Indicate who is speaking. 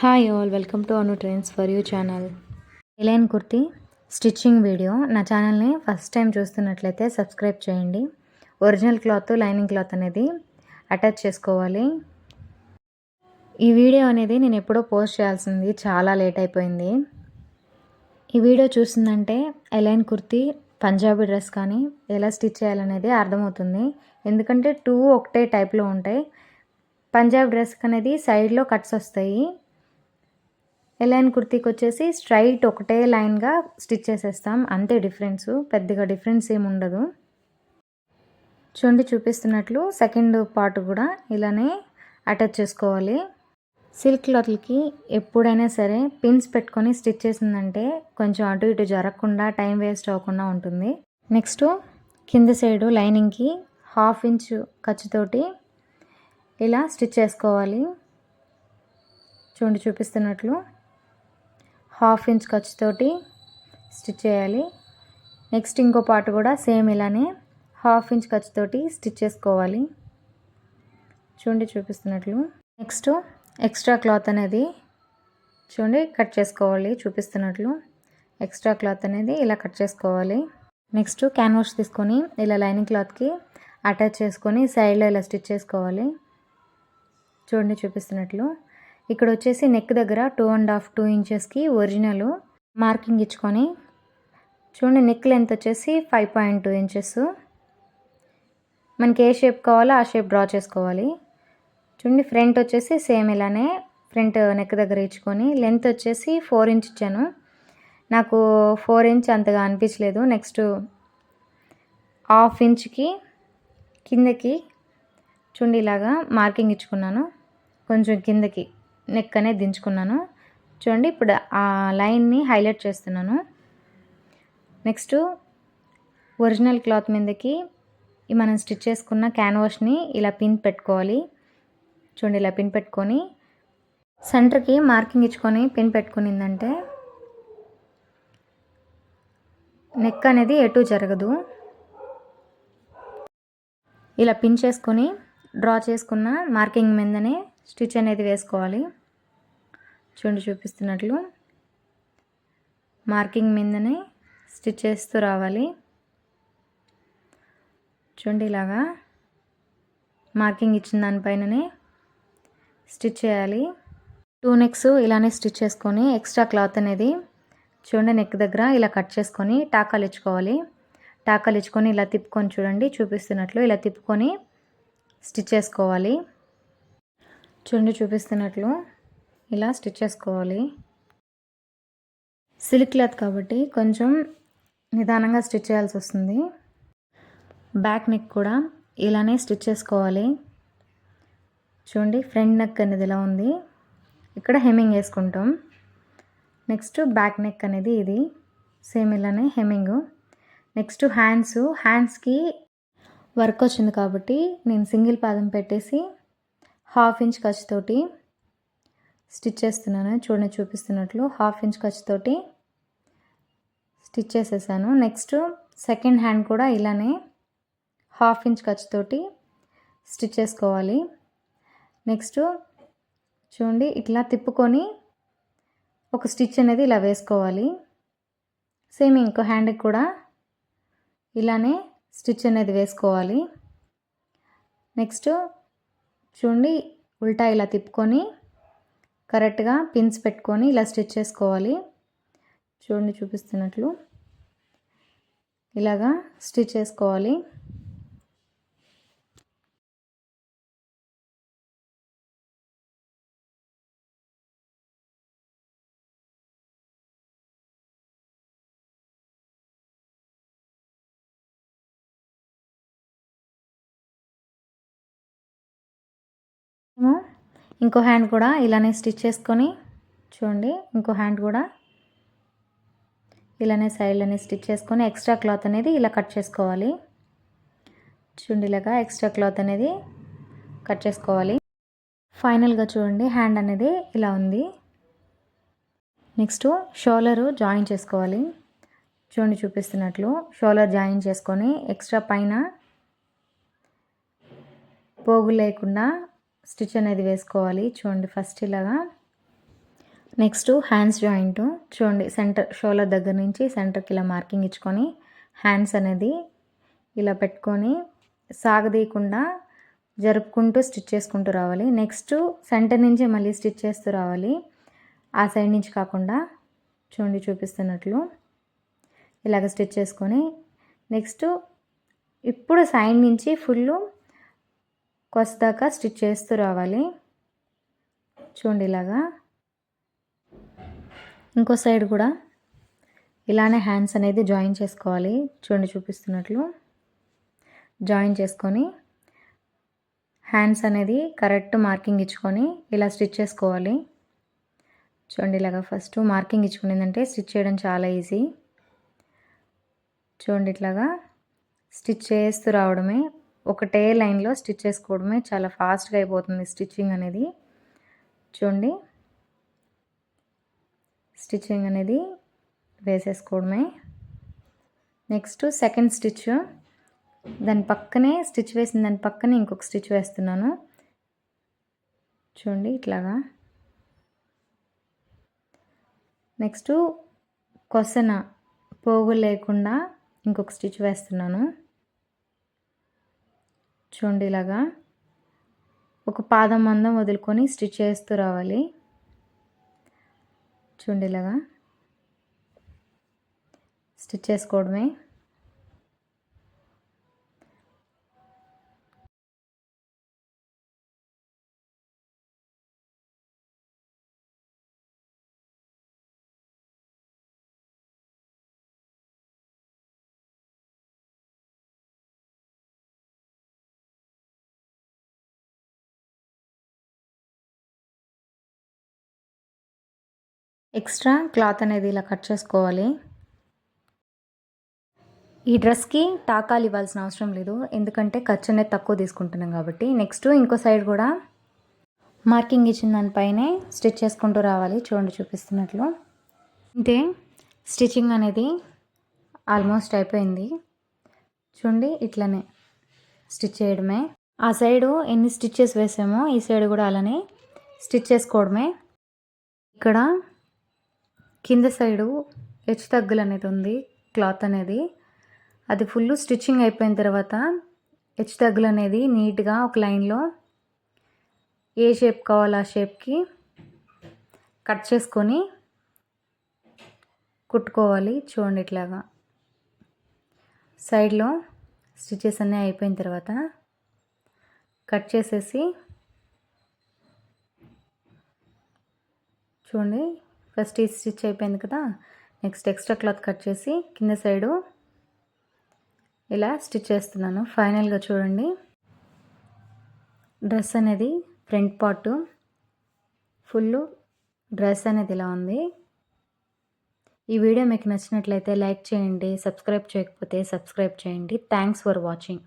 Speaker 1: Hi all welcome to Anu trends for you channel A line kurti stitching video నా ఛానల్ని first time చూస్తున్నట్లయితే subscribe చేయండి. Original cloth lining cloth అనేది attach చేసుకోవాలి. ఈ video అనేది నేను ఎప్పుడో పోస్ట్ చేయాల్సింది చాలా లేట్ అయిపోయింది. ఈ video చూసిందంటే A line kurti Punjabi dress కానీ ఎలా స్టిచ్ చేయాలనేది అర్థమవుతుంది. ఎందుకంటే టూ ఒకటే టైప్లో ఉంటాయి. పంజాబ్ డ్రెస్కి అనేది సైడ్లో కట్స్ వస్తాయి. ఎలైన్ కుర్తీకి వచ్చేసి స్ట్రైట్ ఒకటే లైన్గా స్టిచ్ చేసేస్తాం. అంతే డిఫరెన్స్ పెద్దగా డిఫరెన్స్ ఏమి ఉండదు. చూడండి చూపిస్తున్నట్లు సెకండ్ పార్ట్ కూడా ఇలానే అటాచ్ చేసుకోవాలి. సిల్క్ క్లాత్లకి ఎప్పుడైనా సరే పిన్స్ పెట్టుకొని స్టిచ్ చేసిందంటే కొంచెం అటు ఇటు జరగకుండా టైం వేస్ట్ అవ్వకుండా ఉంటుంది. నెక్స్ట్ కింద సైడు లైనింగ్కి హాఫ్ ఇంచ్ ఖర్చుతోటి ఇలా స్టిచ్ చేసుకోవాలి. చూడండి చూపిస్తున్నట్లు. హాఫ్ ఇంచ్ ఖర్చుతోటి స్టిచ్ చేయాలి. నెక్స్ట్ ఇంకో పార్ట్ కూడా సేమ్ ఇలానే హాఫ్ ఇంచ్ ఖర్చుతోటి స్టిచ్ చేసుకోవాలి. చూడండి చూపిస్తున్నట్లు. నెక్స్ట్ ఎక్స్ట్రా క్లాత్ అనేది చూడండి కట్ చేసుకోవాలి చూపిస్తున్నట్లు. ఎక్స్ట్రా క్లాత్ అనేది ఇలా కట్ చేసుకోవాలి. నెక్స్ట్ క్యాన్వాష్ తీసుకొని ఇలా లైనింగ్ క్లాత్కి అటాచ్ చేసుకొని సైడ్లో ఇలా స్టిచ్ చేసుకోవాలి. చూడండి చూపిస్తున్నట్లు. ఇక్కడ వచ్చేసి నెక్ దగ్గర టూ అండ్ హాఫ్ టూ ఇంచెస్కి ఒరిజినల్ మార్కింగ్ ఇచ్చుకొని చూడండి నెక్ లెంత్ వచ్చేసి ఫైవ్ పాయింట్ టూ ఇంచెస్ మనకి ఏ షేప్ కావాలో ఆ షేప్ డ్రా చేసుకోవాలి. చూడండి ఫ్రంట్ వచ్చేసి సేమ్ ఇలానే ఫ్రంట్ నెక్ దగ్గర ఇచ్చుకొని లెంత్ వచ్చేసి ఫోర్ ఇంచ్ ఇచ్చాను. నాకు ఫోర్ ఇంచ్ అంతగా అనిపించలేదు. నెక్స్ట్ హాఫ్ ఇంచ్కి కిందకి చూడండి ఇలాగా మార్కింగ్ ఇచ్చుకున్నాను. కొంచెం కిందకి. నెక్ అనేది దించుకున్నాను. చూడండి ఇప్పుడు ఆ లైన్ని హైలైట్ చేస్తున్నాను. నెక్స్ట్ ఒరిజినల్ క్లాత్ మీదకి మనం స్టిచ్ చేసుకున్న క్యాన్వాష్ని ఇలా పిన్ పెట్టుకోవాలి. చూడండి ఇలా పిన్ పెట్టుకొని సెంటర్కి మార్కింగ్ ఇచ్చుకొని పిన్ పెట్టుకునిందంటే నెక్ అనేది ఎటు జరగదు. ఇలా పిన్ చేసుకొని డ్రా చేసుకున్న మార్కింగ్ మీదనే స్టిచ్ అనేది వేసుకోవాలి. చూడండి చూపిస్తున్నట్లు. మార్కింగ్ మీదనే స్టిచ్ చేస్తూ రావాలి. చూడండి ఇలాగా మార్కింగ్ ఇచ్చిన దానిపైననే స్టిచ్ చేయాలి. టూ నెక్స్ ఇలానే స్టిచ్ చేసుకొని ఎక్స్ట్రా క్లాత్ అనేది చూడండి నెక్ దగ్గర ఇలా కట్ చేసుకొని టాకాలు ఇచ్చుకోవాలి. టాకాలు ఇచ్చుకొని ఇలా తిప్పుకొని చూడండి చూపిస్తున్నట్లు ఇలా తిప్పుకొని స్టిచ్ చేసుకోవాలి. చూడండి చూపిస్తున్నట్లు. ఇలా స్టిచ్ చేసుకోవాలి. సిల్క్ క్లాత్ కాబట్టి కొంచెం నిదానంగా స్టిచ్ చేయాల్సి వస్తుంది. బ్యాక్ నెక్ కూడా ఇలానే స్టిచ్ చేసుకోవాలి. చూడండి ఫ్రంట్ నెక్ అనేది ఇలా ఉంది. ఇక్కడ హెమ్మింగ్ వేసుకుంటాం. నెక్స్ట్ బ్యాక్ నెక్ అనేది ఇది. సేమ్ ఇలానే హెమ్మింగ్. Next hands. హ్యాండ్స్కి వర్క్ వచ్చింది కాబట్టి నేను సింగిల్ పాదం పెట్టేసి హాఫ్ ఇంచ్ ఖర్చుతోటి స్టిచ్ చేస్తున్నాను. చూడండి చూపిస్తున్నట్లు హాఫ్ ఇంచ్ ఖర్చుతోటి స్టిచ్ చేసేసాను. నెక్స్ట్ సెకండ్ హ్యాండ్ కూడా ఇలానే హాఫ్ ఇంచ్ ఖర్చుతోటి స్టిచ్ చేసుకోవాలి. నెక్స్ట్ చూడండి ఇట్లా తిప్పుకొని ఒక స్టిచ్ అనేది ఇలా వేసుకోవాలి. సేమ్ ఇంకో హ్యాండ్కి కూడా ఇలానే స్టిచ్ అనేది వేసుకోవాలి. నెక్స్ట్ చూడండి ఉల్టా ఇలా తిప్పుకొని కరెక్ట్గా పిన్స్ పెట్టుకొని ఇలా స్టిచ్ చేసుకోవాలి. చూడండి చూపిస్తున్నట్లు. ఇలాగా స్టిచ్ చేసుకోవాలి. ఇంకో హ్యాండ్ కూడా ఇలానే స్టిచ్ చేసుకొని చూడండి ఇంకో హ్యాండ్ కూడా ఇలానే సైడ్లోనే స్టిచ్ చేసుకొని ఎక్స్ట్రా క్లాత్ అనేది ఇలా కట్ చేసుకోవాలి. చూడండి ఇలాగా ఎక్స్ట్రా క్లాత్ అనేది కట్ చేసుకోవాలి. ఫైనల్గా చూడండి హ్యాండ్ అనేది ఇలా ఉంది. నెక్స్ట్ షోలరు జాయిన్ చేసుకోవాలి. చూడండి చూపిస్తున్నట్లు షోలర్ జాయిన్ చేసుకొని ఎక్స్ట్రా పైన పోగు లేకుండా స్టిచ్ అనేది వేసుకోవాలి. చూడండి ఫస్ట్ ఇలాగా. Next hands joint. చూడండి సెంటర్ షోలర్ దగ్గర నుంచి సెంటర్కి ఇలా మార్కింగ్ ఇచ్చుకొని హ్యాండ్స్ అనేది ఇలా పెట్టుకొని సాగదీయకుండా జరుపుకుంటూ స్టిచ్ చేసుకుంటూ రావాలి. నెక్స్ట్ సెంటర్ నుంచి మళ్ళీ స్టిచ్ చేస్తూ రావాలి. ఆ సైడ్ నుంచి కాకుండా చూడండి చూపిస్తున్నట్లు ఇలాగ స్టిచ్ చేసుకొని. నెక్స్ట్ ఇప్పుడు సైడ్ నుంచి ఫుల్ కొస్తాక స్టిచ్ చేస్తూ రావాలి. చూడండి ఇలాగా. ఇంకో సైడ్ కూడా ఇలానే హ్యాండ్స్ అనేది జాయిన్ చేసుకోవాలి. చూడండి చూపిస్తున్నట్లు. జాయిన్ చేసుకొని హ్యాండ్స్ అనేది కరెక్ట్ మార్కింగ్ ఇచ్చుకొని ఇలా స్టిచ్ చేసుకోవాలి. చూడండి ఇలాగా ఫస్ట్ మార్కింగ్ ఇచ్చుకునేదంటే స్టిచ్ చేయడం చాలా ఈజీ. చూడండి ఇట్లాగా స్టిచ్ చేస్తూ రావడమే ఒకటే లైన్లో స్టిచ్ చేసుకోవడమే చాలా ఫాస్ట్గా అయిపోతుంది స్టిచ్చింగ్ అనేది. చూడండి. స్టిచ్చింగ్ అనేది వేసేసుకోవడమే. Next second stitch. దాని పక్కనే స్టిచ్ వేసిన దాని పక్కనే ఇంకొక స్టిచ్ వేస్తున్నాను. చూడండి ఇట్లాగా. నెక్స్ట్ కొసన పోగు లేకుండా ఇంకొక స్టిచ్ వేస్తున్నాను. చూడండి ఇలాగా. ఒక పాదం మందం వదులుకొని స్టిచ్ చేస్తూ రావాలి. చూడండి ఇలాగా. స్టిచ్ చేసుకోవడమే. ఎక్స్ట్రా క్లాత్ అనేది ఇలా కట్ చేసుకోవాలి. ఈ డ్రెస్కి టాకాలు ఇవ్వాల్సిన అవసరం లేదు. ఎందుకంటే ఖర్చు అనేది తక్కువ తీసుకుంటున్నాం కాబట్టి. నెక్స్ట్ ఇంకో సైడ్ కూడా మార్కింగ్ ఇచ్చిన దానిపైనే స్టిచ్ చేసుకుంటూ రావాలి. చూడండి చూపిస్తున్నట్లు. అంటే స్టిచ్చింగ్ అనేది ఆల్మోస్ట్ అయిపోయింది. చూడండి ఇట్లనే స్టిచ్ చేయడమే. ఆ సైడు ఎన్ని స్టిచ్చెస్ వేసామో ఈ సైడ్ కూడా అలానే స్టిచ్ చేసుకోవడమే. ఇక్కడ కింద సైడు హెచ్ తగ్గులు అనేది ఉంది క్లాత్ అనేది. అది ఫుల్ స్టిచ్చింగ్ అయిపోయిన తర్వాత హెచ్ తగ్గులు అనేది నీట్గా ఒక లైన్లో ఏ షేప్ కావాలో ఆ షేప్కి కట్ చేసుకొని కుట్టుకోవాలి చూడండి ఇట్లాగా. సైడ్లో స్టిచెస్ అన్నీ అయిపోయిన తర్వాత కట్ చేసేసి చూడండి ఫస్ట్ ఈ స్టిచ్ అయిపోయింది కదా. నెక్స్ట్ ఎక్స్ట్రా క్లాత్ కట్ చేసి కింద సైడు ఇలా స్టిచ్ చేస్తున్నాను. ఫైనల్గా చూడండి. డ్రెస్ అనేది ఫ్రంట్ పార్ట్ ఫుల్ డ్రెస్ అనేది ఇలా ఉంది. ఈ వీడియో మీకు నచ్చినట్లయితే లైక్ చేయండి సబ్స్క్రైబ్ చేయకపోతే సబ్స్క్రైబ్ చేయండి. Thanks for watching